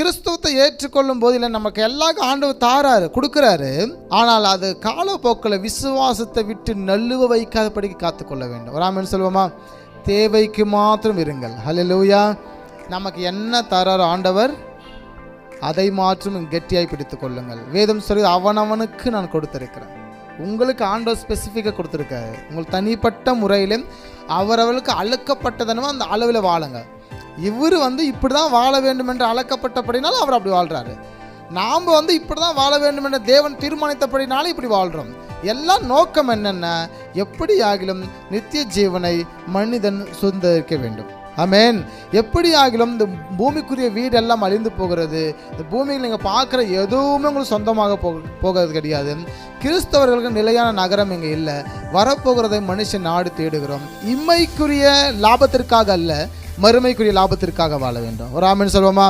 கிறிஸ்துவத்தை ஏற்றுக்கொள்ளும் போது இல்லை நமக்கு எல்லாருக்கும் ஆண்டவர் தாராரு கொடுக்குறாரு. ஆனால் அது காலப்போக்கில் விசுவாசத்தை விட்டு நழுவ வைக்காதபடிக்கு காத்துக்கொள்ள வேண்டும். ராமன் சொல்வோமா தேவைக்கு மாத்திரம் இருங்கள். லூயா நமக்கு என்ன தரார் ஆண்டவர்? அதை மாற்றும் கெட்டியாய் பிடித்து கொள்ளுங்கள். வேதம் சொல்லி அவனவனுக்கு நான் கொடுத்திருக்கிறேன். உங்களுக்கு ஆண்டவர் ஸ்பெசிஃபிக்காக கொடுத்துருக்காரு. உங்கள் தனிப்பட்ட முறையிலும் அவரவர்களுக்கு அழுக்கப்பட்டதனமோ அந்த அளவில் வாழுங்கள். இவர் வந்து இப்படி தான் வாழ வேண்டும் என்று அழைக்கப்பட்டபடினாலும் அவர் அப்படி வாழ்கிறாரு நாம் வந்து இப்படி தான் வாழ வேண்டுமென்ற தேவன் தீர்மானித்தபடினாலும் இப்படி வாழ்கிறோம் எல்லாம் நோக்கம் என்னென்ன? எப்படி ஆகிலும் நித்திய ஜீவனை மனிதன் சுந்தரிக்க வேண்டும். அமேன் எப்படி ஆகிலும் இந்த பூமிக்குரிய வீடு எல்லாம் அழிந்து போகிறது. இந்த பூமியில் நீங்கள் பார்க்குற எதுவுமே உங்களுக்கு சொந்தமாக போ போகிறது கிடையாது. கிறிஸ்தவர்களுக்கு நிலையான நகரம் இங்கே இல்லை. வரப்போகிறதை மனுஷன் நாடு தேடுகிறோம். இம்மைக்குரிய லாபத்திற்காக அல்ல மறுமைக்குரிய லாபத்திற்காக வாழ வேண்டும். ஒரு ஆமென் சொல்வோமா